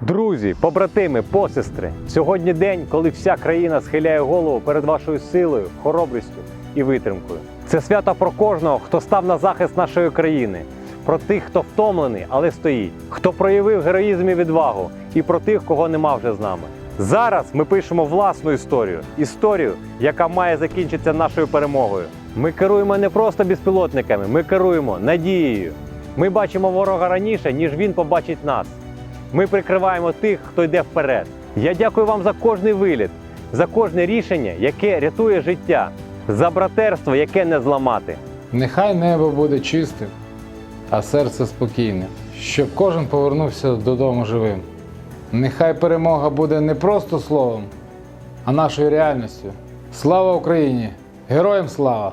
Друзі, побратими, посестри, сьогодні день, коли вся країна схиляє голову перед вашою силою, хоробрістю і витримкою. Це свято про кожного, хто став на захист нашої країни, про тих, хто втомлений, але стоїть, хто проявив героїзм і відвагу, і про тих, кого нема вже з нами. Зараз ми пишемо власну історію, історію, яка має закінчитися нашою перемогою. Ми керуємо не просто безпілотниками, ми керуємо надією. Ми бачимо ворога раніше, ніж він побачить нас. Ми прикриваємо тих, хто йде вперед. Я дякую вам за кожний виліт, за кожне рішення, яке рятує життя, за братерство, яке не зламати. Нехай небо буде чистим, а серце спокійне, щоб кожен повернувся додому живим. Нехай перемога буде не просто словом, а нашою реальністю. Слава Україні! Героям слава!